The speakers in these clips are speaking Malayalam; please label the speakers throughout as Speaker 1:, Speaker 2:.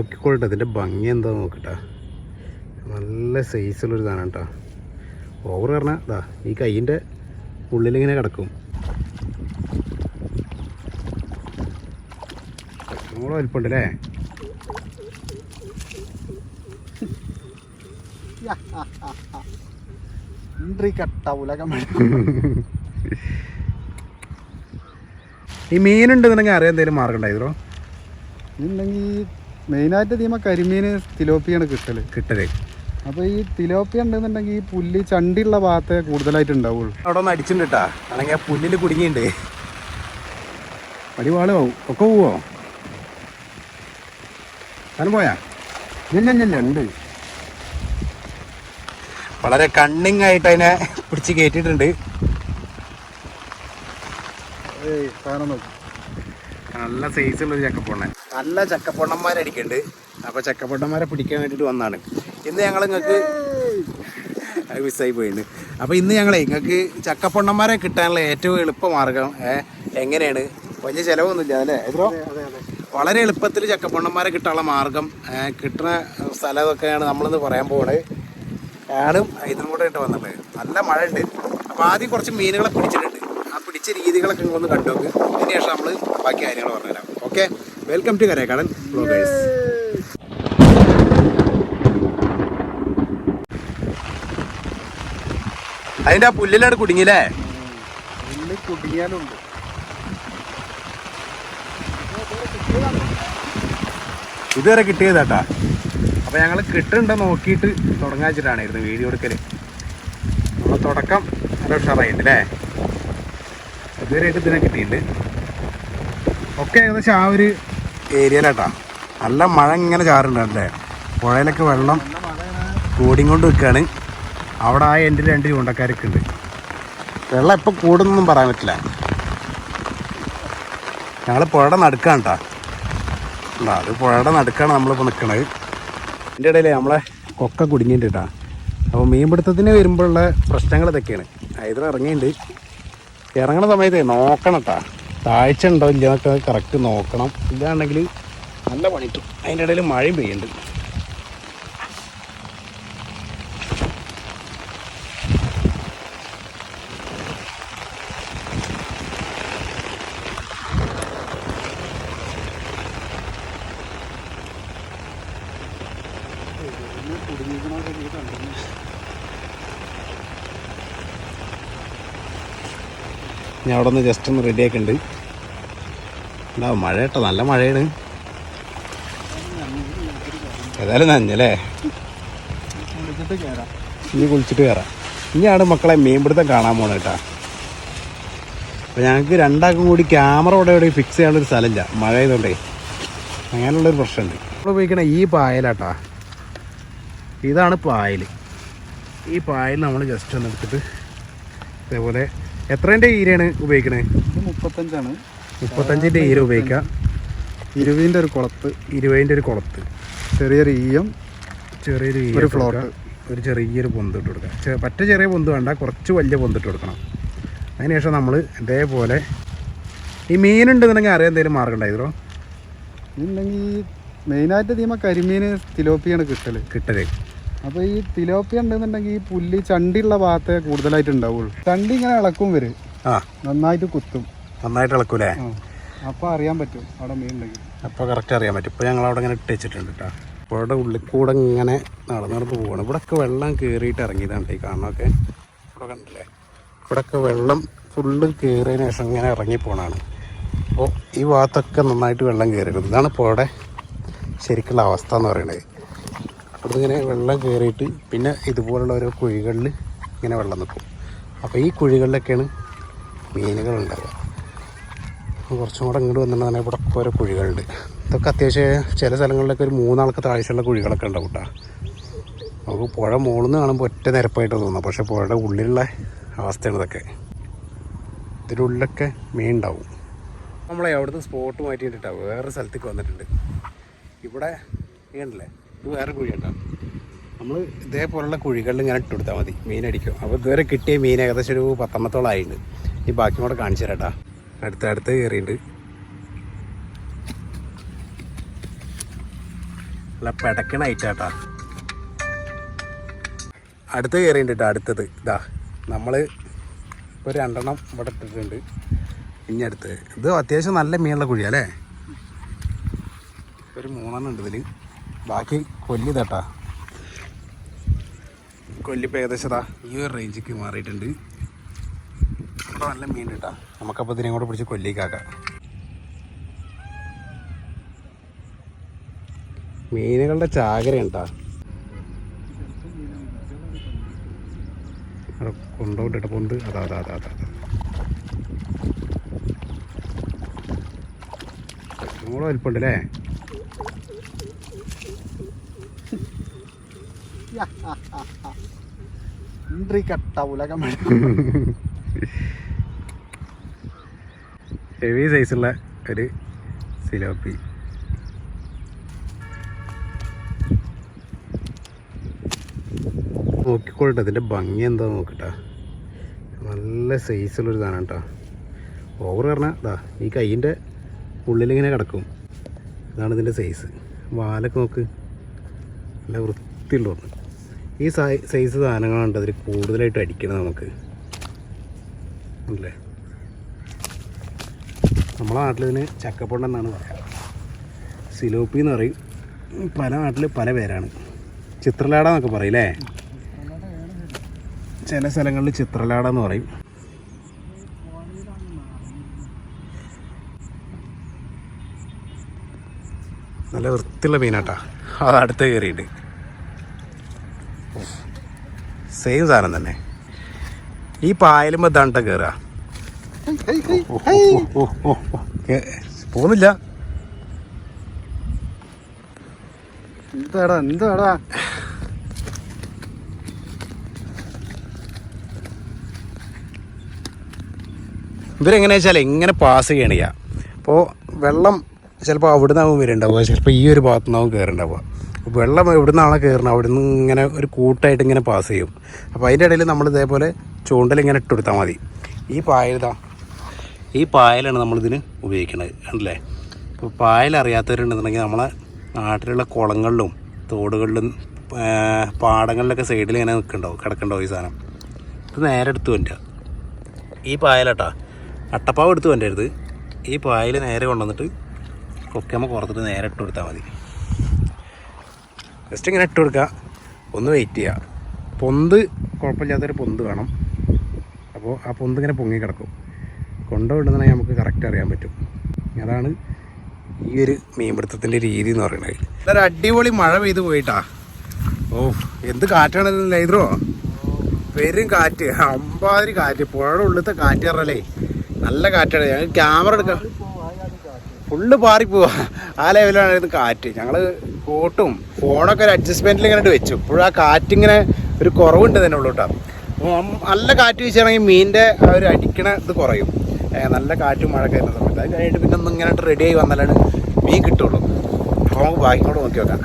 Speaker 1: നോക്കിക്കോട്ടെ ഇതിന്റെ ഭംഗി എന്താ നോക്കട്ടെ. നല്ല സൈസുള്ളൊരു സാധനം കേട്ടോ ഓവർ പറഞ്ഞാൽ ഇതാ ഈ കൈയിന്റെ ഉള്ളിലിങ്ങനെ കിടക്കും. നമ്മളെ വലിപ്പമുണ്ട് അല്ലേ ഈ മീനുണ്ടെന്നുണ്ടെങ്കിൽ അറിയാൻ എന്തെങ്കിലും മാർഗം ഉണ്ടായിരുന്നോ
Speaker 2: ഇന്നുണ്ടെങ്കിൽ മെയിനായിട്ട് തീമ കരിമീൻ തിലോപ്പിയാണ് കിട്ടൽ.
Speaker 1: കിട്ടൽ.
Speaker 2: അപ്പൊ ഈ തിലോപ്പിയ ഉണ്ടെന്നുണ്ടെങ്കിൽ ഈ പുല്ല് ചണ്ടിയുള്ള ഭാഗത്തെ കൂടുതലായിട്ട് ഉണ്ടാവുള്ളൂ.
Speaker 1: അവിടെ ഒന്ന് അടിച്ചിട്ടാ അല്ലെങ്കിൽ ആ പുല്ലിൽ കുടുങ്ങിയിട്ടുണ്ട് അടിവാളോ ഒക്കെ പോവോ? താനും പോയാ? ഇല്ല ഉണ്ട്. വളരെ കണ്ണിങ് ആയിട്ട് അതിനെ പിടിച്ച് കയറ്റിയിട്ടുണ്ട്
Speaker 2: നല്ല സൈസ്
Speaker 1: നല്ല സൈസുള്ളൊരു ചക്കപ്പൊണ്ണ നല്ല ചക്കപ്പൊണ്ണന്മാരടിക്കുന്നുണ്ട് അപ്പോൾ ചക്കപ്പൊണ്ണന്മാരെ പിടിക്കാൻ വേണ്ടിയിട്ട് വന്നാണ്. ഇന്ന് ഞങ്ങൾ നിങ്ങൾക്ക് മിസ്സായി പോയിട്ടുണ്ട് അപ്പോൾ ഇന്ന് ഞങ്ങളെ നിങ്ങൾക്ക് ചക്കപ്പൊണ്ണന്മാരെ കിട്ടാനുള്ള ഏറ്റവും എളുപ്പ മാർഗം ഏ, എങ്ങനെയാണ്? വലിയ ചിലവൊന്നുമില്ല അല്ലേ? എത്രോ വളരെ എളുപ്പത്തിൽ ചക്കപ്പൊണ്ണന്മാരെ കിട്ടാനുള്ള മാർഗം കിട്ടുന്ന കിട്ടുന്ന സ്ഥലമൊക്കെയാണ് നമ്മളിന്ന് പറയാൻ പോകുന്നത് ഞാനും ഇതും കൂടെ ഇട്ട് വന്നിട്ടുണ്ട് നല്ല മഴ ഉണ്ട് അപ്പോൾ ആദ്യം കുറച്ച് മീനുകളെ പിടിച്ചിട്ടുണ്ട്. ആ പിടിച്ച രീതികളൊക്കെ ഒന്ന് കണ്ടു നോക്ക് അതിന് ശേഷം നമ്മൾ ബാക്കി കാര്യങ്ങൾ പറഞ്ഞുതരാം. Okay? Welcome to Karekkadan bloggers അതിന്റെ ആ പുല്ലിലാണ് കുടുങ്ങിയില്ലേ?
Speaker 2: പുല്ല് കുടുങ്ങിയാലുണ്ട്.
Speaker 1: ഇതുവരെ കിട്ടിയതാട്ടാ അപ്പോൾ ഞങ്ങൾ കിട്ടുന്നുണ്ടോ നോക്കിയിട്ട് തുടങ്ങാൻ വെച്ചിട്ടാണായിരുന്നു വീഡിയോ എടുക്കൽ. നമ്മൾ തുടക്കം നല്ല ഉഷാറായിട്ടില്ലേ ഇതുവരെ ഇതുവരെയായിട്ട് ഇതിനെ കിട്ടിയിട്ടുണ്ട്. ഒക്കെ ഏകദേശം ആ ഒരു ഏരിയയിലാട്ടാ. നല്ല മഴ ഇങ്ങനെ ചാറുണ്ടല്ലേ പുഴയിലൊക്കെ വെള്ളം കൂടിക്കൊണ്ട് നിൽക്കുകയാണ് അവിടെ ആ എന്റെ രണ്ട് ചൂണ്ടക്കാരൊക്കെ ഉണ്ട്. വെള്ളം എപ്പോൾ കൂടുന്നൊന്നും പറയാൻ പറ്റില്ല. ഞങ്ങൾ പുഴയുടെ നടുക്കാണ് കേട്ടോ. അത് പുഴയുടെ നടുക്കാണ് നമ്മളിപ്പോൾ നിൽക്കണത് എന്റെ ഇടയിൽ നമ്മളെ കൊക്ക കുടുങ്ങിയിട്ട് കേട്ടോ. അപ്പോൾ മീൻപിടുത്തത്തിന് വരുമ്പോഴുള്ള പ്രശ്നങ്ങൾ ഇതൊക്കെയാണ്. ഇതിൽ ഇറങ്ങിയിട്ടുണ്ട് ഇറങ്ങണ സമയത്ത് നോക്കണം കേട്ടോ. താഴ്ച ഉണ്ടോ ഇല്ല എന്നൊക്കെ കറക്റ്റ് നോക്കണം. ഇല്ലാണ്ടെങ്കിൽ നല്ല പണിയിട്ടു അതിന്റെ ഇടയിൽ മഴയും പെയ്യുന്നുണ്ട്. ഞാൻ അവിടെ നിന്ന് ജസ്റ്റ് ഒന്ന് റെഡി ആക്കുന്നുണ്ട് ഉണ്ടാവും മഴ കേട്ടോ നല്ല മഴയാണ്. ഏതായാലും
Speaker 2: കയറാം
Speaker 1: ഇനി കുളിച്ചിട്ട് കയറാം ഇനിയാണ് മക്കളെ മീൻപിടുത്തം കാണാൻ പോണ കേട്ടാ. അപ്പോൾ ഞങ്ങൾക്ക് രണ്ടാൾക്കും കൂടി ക്യാമറ ഇവിടെ ഇവിടെ ഫിക്സ് ചെയ്യാനുള്ളൊരു സ്ഥലമില്ല മഴ ആയതുകൊണ്ടേ. അങ്ങനെയുള്ളൊരു പ്രശ്നമുണ്ട്. നമ്മൾ ഉപയോഗിക്കണ ഈ പായലാട്ടാ. ഇതാണ് പായൽ ഈ പായൽ നമ്മൾ ജസ്റ്റ് ഒന്ന് എടുത്തിട്ട് ഇതേപോലെ എത്രേന്റെ ഈരയാണ് ഉപയോഗിക്കണേ?
Speaker 2: മുപ്പത്തഞ്ചാണ്.
Speaker 1: മുപ്പത്തഞ്ചിന്റെ ഈര ഉപയോഗിക്കാം.
Speaker 2: ഇരുപതിന്റെ ഒരു കുളത്ത്.
Speaker 1: ഇരുപതിന്റെ ഒരു കുളത്ത്.
Speaker 2: ചെറിയൊരു ഈയം.
Speaker 1: ചെറിയൊരു ഈ
Speaker 2: ഒരു
Speaker 1: ഫ്ലോട്ട്. ഒരു ചെറിയൊരു പൊന്ത് ഇട്ട് കൊടുക്കുക പറ്റ ചെറിയ പൊന്ത് വേണ്ട കുറച്ച് വലിയ പൊന്ത് ഇട്ട് കൊടുക്കണം. അതിനുശേഷം നമ്മൾ ഇതേപോലെ ഈ മീനുണ്ടെന്നുണ്ടെങ്കിൽ അറിയാൻ എന്തെങ്കിലും മാർഗം ഉണ്ടായിരുന്നോ
Speaker 2: ഇന്നുണ്ടെങ്കിൽ മെയിനായിട്ട് തീമ കരിമീൻ തിലോപ്പിയാണ് കിട്ടൽ.
Speaker 1: കിട്ടൽ.
Speaker 2: അപ്പോൾ ഈ തിലോപ്പിയ ഉണ്ടെന്നുണ്ടെങ്കിൽ ഈ പുല്ല് ചണ്ടിയുള്ള ഭാഗത്തെ കൂടുതലായിട്ട് ഉണ്ടാവുള്ളൂ. ചണ്ടി ഇങ്ങനെ ഇളക്കും വരെ
Speaker 1: ആ.
Speaker 2: നന്നായിട്ട് കുത്തും.
Speaker 1: നന്നായിട്ട് ഇളക്കൂലേ?
Speaker 2: അപ്പൊ അപ്പോൾ അറിയാൻ പറ്റും അവിടെ മീൻ ഉണ്ടെങ്കിൽ.
Speaker 1: അപ്പോൾ കറക്റ്റ് അറിയാൻ പറ്റും. ഇപ്പോൾ ഞങ്ങൾ അവിടെ ഇങ്ങനെ ഇട്ട് വെച്ചിട്ടുണ്ട് കേട്ടോ ഇവിടെ ഉള്ളിൽ കൂടെ ഇങ്ങനെ നടന്നു നടന്ന് പോവാണ്. ഇവിടെയൊക്കെ വെള്ളം കയറിയിട്ട് ഇറങ്ങിയതാണ് ഈ കാണൊക്കെ ഇവിടെ കണ്ടില്ലേ? ഇവിടെയൊക്കെ വെള്ളം ഫുള്ള് കയറിയതിന് ശേഷം ഇങ്ങനെ ഇറങ്ങി പോണാണ്. അപ്പോൾ ഈ ഭാഗത്തൊക്കെ നന്നായിട്ട് വെള്ളം കയറിയിരുന്നു ഇതാണ് പുഴയുടെ ശരിക്കുള്ള അവസ്ഥ എന്ന് പറയുന്നത്. അവിടെ ഇങ്ങനെ വെള്ളം കയറിയിട്ട് പിന്നെ ഇതുപോലുള്ള ഓരോ കുഴികളിൽ ഇങ്ങനെ വെള്ളം നിൽക്കും. അപ്പോൾ ഈ കുഴികളിലൊക്കെയാണ് മീനുകൾ ഉണ്ടാവുക കുറച്ചും കൂടെ ഇങ്ങോട്ട് വന്നിട്ടുണ്ടെങ്കിൽ ഇവിടെ ഓരോ കുഴികളുണ്ട്. ഇതൊക്കെ അത്യാവശ്യം ചില സ്ഥലങ്ങളിലൊക്കെ ഒരു മൂന്നാൾക്ക് താഴ്ചയുള്ള കുഴികളൊക്കെ ഉണ്ടാവും കേട്ടോ. നമുക്ക് പുഴ മുകളിൽ നിന്ന് കാണുമ്പോൾ ഒറ്റ നിരപ്പായിട്ട് തോന്നുന്നു പക്ഷേ പുഴയുടെ ഉള്ളിലുള്ള അവസ്ഥയാണ് ഇതൊക്കെ. ഇതിന്റെ ഉള്ളിലൊക്കെ മീൻ ഉണ്ടാവും. നമ്മളെ അവിടുന്ന് സ്പോട്ട് മാറ്റിയിട്ടിട്ടാണ് വേറെ സ്ഥലത്തേക്ക് വന്നിട്ടുണ്ട്. ഇവിടെ കണ്ടില്ലേ? ഇത് വേറെ കുഴിയുണ്ടാവും നമ്മൾ ഇതേപോലുള്ള കുഴികളിൽ ഇങ്ങനെ ഇട്ട് കൊടുത്താൽ മതി മീൻ അടിക്കും. അപ്പോൾ ഇതുവരെ കിട്ടിയ മീൻ ഏകദേശം ഒരു പത്തമ്പത്തോളം ആയിട്ടുണ്ട്. ഈ ബാക്കി കൂടെ കാണിച്ചു തരാട്ടാ അടുത്ത അടുത്ത് കയറിയിട്ടുണ്ട്. നല്ല പിടക്കണ അടുത്ത് കയറിയിട്ടുണ്ട് അടുത്തത്. ഇതാ നമ്മൾ ഇപ്പോൾ രണ്ടെണ്ണം ഇവിടെ ഇട്ടിട്ടുണ്ട്. ഇനി അടുത്ത്. ഇത് അത്യാവശ്യം നല്ല മീനുള്ള കുഴിയാ അല്ലേ? ഒരു മൂന്നെണ്ണം ഉണ്ട് ഇതിൽ ബാക്കി കൊല്ലി തട്ടാ കൊല്ലിപ്പോൾ ഏകദേശം ഈ ഒരു റേഞ്ചിക്ക് മാറിയിട്ടുണ്ട്. അപ്പോൾ നല്ല മീൻ കിട്ടാ നമുക്കപ്പോൾ ഇതിനെ കൂടെ പിടിച്ച് കൊല്ലിക്കാക്കാം. മീനുകളുടെ ചാകരയുണ്ടാ. അവിടെ കൊണ്ടോട്ടിട്ട് പൊന്ത് അതാ അതാ അതാ അതാ നമ്മളെ വലിപ്പമുണ്ട് അല്ലേ ഹെവി സൈസുള്ള ഒരു സിലോപ്പി. നോക്കിക്കോട്ടെ അതിന്റെ ഭംഗി എന്താ നോക്കട്ടാ. നല്ല സൈസുള്ളൊരു സാധനം കേട്ടോ ഓവർ പറഞ്ഞാൽ ഇതാ ഈ കൈയിന്റെ ഉള്ളിലിങ്ങനെ കിടക്കും. ഇതാണ് ഇതിന്റെ സൈസ് വാലൊക്കെ നോക്ക്. നല്ല വൃത്തിയുള്ള ഈ സൈസ് സാധനങ്ങളുണ്ട് അതിൽ കൂടുതലായിട്ട് അടിക്കണം നമുക്ക്. അല്ലേ? നമ്മളെ നാട്ടിൽ ഇതിന് ചക്കപ്പൊണ്ട എന്നാണ് പറയുക സിലോപ്പി എന്ന് പറയും. പല നാട്ടിൽ പല പേരാണ്. ചിത്രലാട എന്നൊക്കെ പറയില്ലേ ചില സ്ഥലങ്ങളിൽ ചിത്രലാട എന്ന് പറയും. നല്ല വൃത്തിയുള്ള മീനാട്ടാ. അത് അടുത്ത് കയറിയിട്ട് സെയിം സാധനം തന്നെ. ഈ പായലുമ്പോൾ ദണ്ട കയറുക പോകുന്നില്ല
Speaker 2: എന്താടാ എന്താടാ?
Speaker 1: ഇവരെങ്ങനെ വെച്ചാൽ എങ്ങനെ പാസ് ചെയ്യണില്ല. അപ്പോൾ വെള്ളം ചിലപ്പോൾ അവിടെ നിന്നാവും വരുന്നുണ്ടാവുക ചിലപ്പോൾ ഈ ഒരു ഭാഗത്തുനിന്നാവും കയറുണ്ടാവുക വെള്ളം എവിടെ നിന്നാണോ കയറുന്നത് അവിടെ നിന്ന് ഇങ്ങനെ ഒരു കൂട്ടായിട്ട് ഇങ്ങനെ പാസ് ചെയ്യും. അപ്പോൾ അതിന്റെ ഇടയിൽ നമ്മൾ ഇതേപോലെ ചൂണ്ടൽ ഇങ്ങനെ ഇട്ട് കൊടുത്താൽ മതി. ഈ പായലിതാ ഈ പായലാണ് നമ്മളിതിന് ഉപയോഗിക്കുന്നത് കണ്ടില്ലേ? ഇപ്പോൾ പായൽ അറിയാത്തവരുണ്ടെന്നുണ്ടെങ്കിൽ നമ്മളെ നാട്ടിലുള്ള കുളങ്ങളിലും തോടുകളിലും പാടങ്ങളിലൊക്കെ സൈഡിൽ ഇങ്ങനെ നിൽക്കുന്നുണ്ടാവും കിടക്കണ്ടോ ഈ സാധനം. ഇത് നേരെ എടുത്തു വന്നിട്ട് ഈ പായലട്ടാ. അട്ടപ്പാവ് എടുത്ത് അടുത്ത് ഈ പായൽ നേരെ കൊണ്ടുവന്നിട്ട് കൊക്കമ്മ കുറത്തിട്ട് നേരെ ഇട്ട് കൊടുത്താൽ മതി. ജസ്റ്റ് ഇങ്ങനെ ഇട്ട് കൊടുക്കുക. ഒന്ന് വെയിറ്റ് ചെയ്യുക. പൊന്ത് കുഴപ്പമില്ലാത്തൊരു പൊന്ത് വേണം. അപ്പോൾ ആ പൊന്ത് ഇങ്ങനെ പൊങ്ങി കിടക്കും. കൊണ്ടുവിടുന്നതിനെ നമുക്ക് കറക്റ്റ് അറിയാൻ പറ്റും. അതാണ് ഈ ഒരു മീൻപിടുത്തത്തിന്റെ രീതി എന്ന് പറയുന്നത്. ഇതൊരു അടിപൊളി മഴ പെയ്ത് പോയിട്ടാ. ഓ എന്ത് കാറ്റാണ് ലൈദ്രോ പെരും കാറ്റ്. അമ്പാതിരി കാറ്റ്. പുഴയുടെ ഉള്ളിലത്തെ കാറ്റ് പറഞ്ഞാലേ നല്ല കാറ്റാണ്. ഞങ്ങൾ ക്യാമറ എടുക്കാം ഫുള്ള് പാറിപ്പോവാ. ആ ലെവലാണ് ഇത് കാറ്റ്. ഞങ്ങൾ കോട്ടും ഫോണൊക്കെ ഒരു അഡ്ജസ്റ്റ്മെന്റിൽ ഇങ്ങനെ വെച്ചു. ഇപ്പോഴും ആ കാറ്റിങ്ങനെ ഒരു കുറവുണ്ട് തന്നെ ഉള്ളൂ കേട്ടോ. നല്ല കാറ്റ് വീശാണെങ്കിൽ മീനിന്റെ ആ ഒരു അടിക്കണ ഇത് കുറയും. നല്ല കാറ്റും മഴ കയറുന്ന സമയത്ത്. അത് കഴിഞ്ഞിട്ട് പിന്നെ ഒന്ന് ഇങ്ങനെ റെഡി ആയി വന്നാലാണ് മീൻ കിട്ടുള്ളൂ. അപ്പോൾ നമുക്ക് ബാക്കിയോട് നോക്കി നോക്കാം.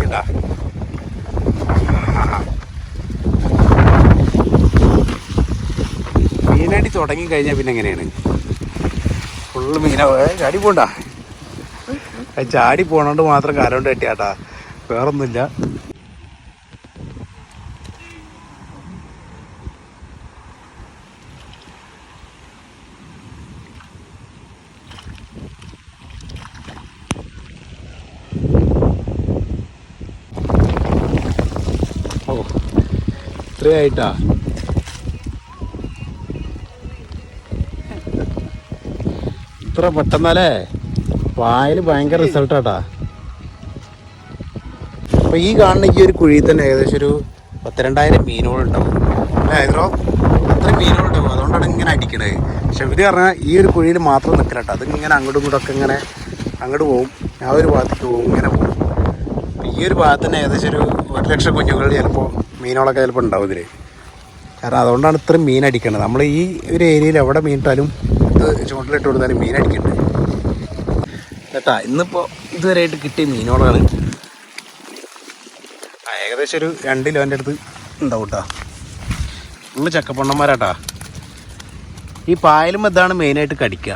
Speaker 1: കേട്ടാ മീനടി തുടങ്ങി കഴിഞ്ഞാൽ പിന്നെ എങ്ങനെയാണ്? ഫുള്ള് മീന. അടി പോണ്ട ചാടി പോണോണ്ട് മാത്രം കാലം കൊണ്ട് കെട്ടിയാട്ടാ. വേറൊന്നുമില്ല. ഓ ഇത്രയായിട്ടാ? ഇത്ര പെട്ടെന്നല്ലേ? വായിൽ ഭയങ്കര റിസൾട്ടാട്ടാ അപ്പൊ ഈ കാണുന്ന ഈ ഒരു കുഴിയിൽ തന്നെ ഏകദേശം ഒരു പത്തിരണ്ടായിരം മീനുകളുണ്ടാവും ഹൈദ്രോ? അത്ര മീനുകളുണ്ടാവും അതുകൊണ്ടാണ് ഇങ്ങനെ അടിക്കണത് പക്ഷെ ഇവർ പറഞ്ഞാൽ ഈ ഒരു കുഴിയിൽ മാത്രം നിൽക്കലട്ടോ അതിങ്ങനെ അങ്ങോട്ടും ഇങ്ങോട്ടും ഒക്കെ ഇങ്ങനെ അങ്ങോട്ട് പോകും ആ ഒരു ഭാഗത്തേക്ക് പോകും ഇങ്ങനെ പോകും ഈ ഒരു ഭാഗത്ത് തന്നെ ഏകദേശം ഒരു ഒരു ലക്ഷം കുഞ്ഞുങ്ങൾ ചിലപ്പോൾ മീനുകളൊക്കെ ചിലപ്പോൾ ഉണ്ടാവും ഇതിൽ കാരണം അതുകൊണ്ടാണ് ഇത്രയും മീൻ അടിക്കണത്. നമ്മൾ ഈ ഒരു ഏരിയയിൽ എവിടെ മീനിട്ടാലും ഇത് ചൂണ്ടലിട്ട് കൊടുത്താലും മീൻ അടിക്കുന്നുണ്ട് കേട്ടാ ഇന്നിപ്പോൾ ഇതുവരെയായിട്ട് കിട്ടിയ മീനോടാണ് ഏകദേശം ഒരു രണ്ട് കിലോന്റെ അടുത്ത് ഉണ്ടാവും കേട്ടാ ഫുള്ള് ചക്കപ്പൊണ്ണന്മാരാട്ടാ. ഈ പായലും ഇതാണ് മെയിനായിട്ട് കടിക്കുക.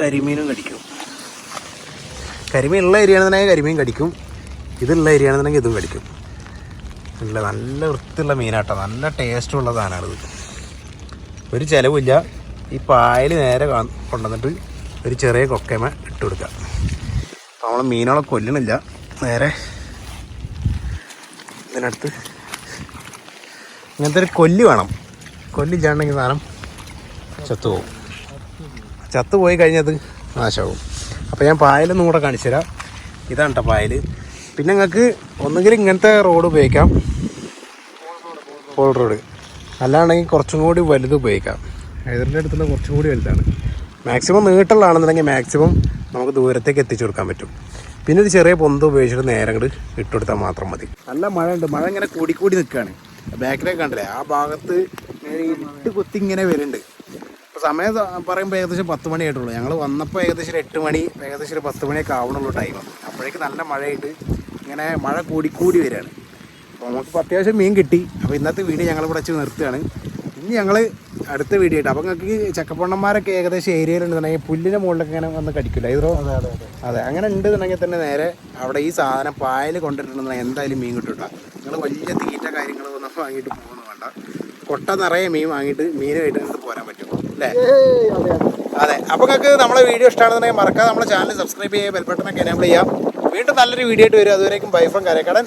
Speaker 1: കരിമീനും കടിക്കും. കരിമീൻ ഉള്ള ഏരിയ ആണെന്നുണ്ടെങ്കിൽ കരിമീൻ കടിക്കും. ഇതുള്ള ഏരിയ ആണെന്നുണ്ടെങ്കിൽ ഇതും കടിക്കും. നല്ല നല്ല വൃത്തിയുള്ള മീനാട്ടോ. നല്ല ടേസ്റ്റുള്ള സാധനമാണിത്. ഒരു ചിലവില്ല ഈ പായൽ നേരെ കൊണ്ടുവന്നിട്ട് ഒരു ചെറിയ കൊക്കേമ ഇട്ട് കൊടുക്കുക അപ്പോൾ നമ്മൾ മീനുകളെ കൊല്ലണില്ല. നേരെ ഇതിനടുത്ത് ഇങ്ങനത്തെ ഒരു കൊല്ലി വേണം. കൊല്ലില്ലാണ്ടെങ്കിൽ സാധനം ചത്തുപോകും ചത്തുപോയി കഴിഞ്ഞത് നാശമാകും. അപ്പോൾ ഞാൻ പായലൊന്നും കൂടെ കാണിച്ചു തരാം. ഇതാണ് കേട്ടോ പായൽ പിന്നെ നിങ്ങൾക്ക് ഒന്നുകിൽ ഇങ്ങനത്തെ റോഡ് ഉപയോഗിക്കാം. Pole rod. അല്ലാണ്ടെങ്കിൽ കുറച്ചും കൂടി വലുത് ഉപയോഗിക്കാം. ഹൈദറിന്റെ അടുത്തുള്ള കുറച്ചും കൂടി വലുതാണ്. മാക്സിമം നീട്ടുള്ളതാണെന്നുണ്ടെങ്കിൽ മാക്സിമം നമുക്ക് ദൂരത്തേക്ക് എത്തിച്ചു കൊടുക്കാൻ പറ്റും. പിന്നെ ഒരു ചെറിയ പൊന്ത് ഉപയോഗിച്ചിട്ട് നേരെ അങ്ങോട്ട് ഇട്ടുകൊടുത്താൽ മാത്രം മതി. നല്ല മഴ ഉണ്ട് മഴ ഇങ്ങനെ കൂടിക്കൂടി കൂടി നിൽക്കുകയാണ് ബാക്കിലേക്ക് കണ്ടില്ലേ? ആ ഭാഗത്ത് ഇട്ട് കുത്തി ഇങ്ങനെ വരുന്നുണ്ട്. സമയം പറയുമ്പോൾ ഏകദേശം പത്ത് മണി ആയിട്ടുള്ളൂ. ഞങ്ങൾ വന്നപ്പോൾ ഏകദേശം ഒരു എട്ട് മണി ഏകദേശം ഒരു പത്ത് മണിയൊക്കെ ആവണുള്ളൂ ടൈം അപ്പോഴേക്ക് നല്ല മഴയായിട്ട് ഇങ്ങനെ മഴ കൂടിക്കൂടി വരികയാണ് അപ്പോൾ നമുക്കിപ്പോൾ അത്യാവശ്യം മീൻ കിട്ടി. അപ്പോൾ ഇന്നത്തെ വീഡിയോ ഞങ്ങളിവിടെ വെച്ച് നിർത്തുകയാണ്. ഇനി ഞങ്ങൾ അടുത്ത വീഡിയോ ആയിട്ട്. അപ്പോൾ നിങ്ങൾക്ക് ചക്കപ്പൊണ്ണന്മാരൊക്കെ ഏകദേശം ഏരിയയിലുണ്ടെന്നുണ്ടെങ്കിൽ പുല്ലിന്റെ മുകളിലൊക്കെ ഇങ്ങനെ വന്ന് കടിക്കില്ല ഇതോ അതെ അങ്ങനെ ഉണ്ടെന്നുണ്ടെങ്കിൽ തന്നെ നേരെ അവിടെ ഈ സാധനം പായൽ കൊണ്ടിട്ടുണ്ടെന്നുണ്ടെങ്കിൽ എന്തായാലും മീൻ കിട്ടും നിങ്ങൾ വലിയ തീറ്റ കാര്യങ്ങളൊന്നും വാങ്ങിയിട്ട് പോകുന്നു വേണ്ട. കൊട്ട നിറയെ മീൻ വാങ്ങിയിട്ട് മീനുമായിട്ട് നിങ്ങൾക്ക് പോരാൻ പറ്റും. അല്ലേ? അതെ അപ്പോൾ നിങ്ങൾക്ക് നമ്മളെ വീഡിയോ ഇഷ്ടമാണെന്നുണ്ടെങ്കിൽ മറക്കാതെ നമ്മുടെ ചാനൽ സബ്സ്ക്രൈബ് ചെയ്യുക ബെൽബട്ടനൊക്കെ എനേബിൾ ചെയ്യാം വീണ്ടും നല്ലൊരു വീഡിയോ ആയിട്ട് വരും. അതുവരേക്കും ബൈ ഫ്രം കരക്കടൻ.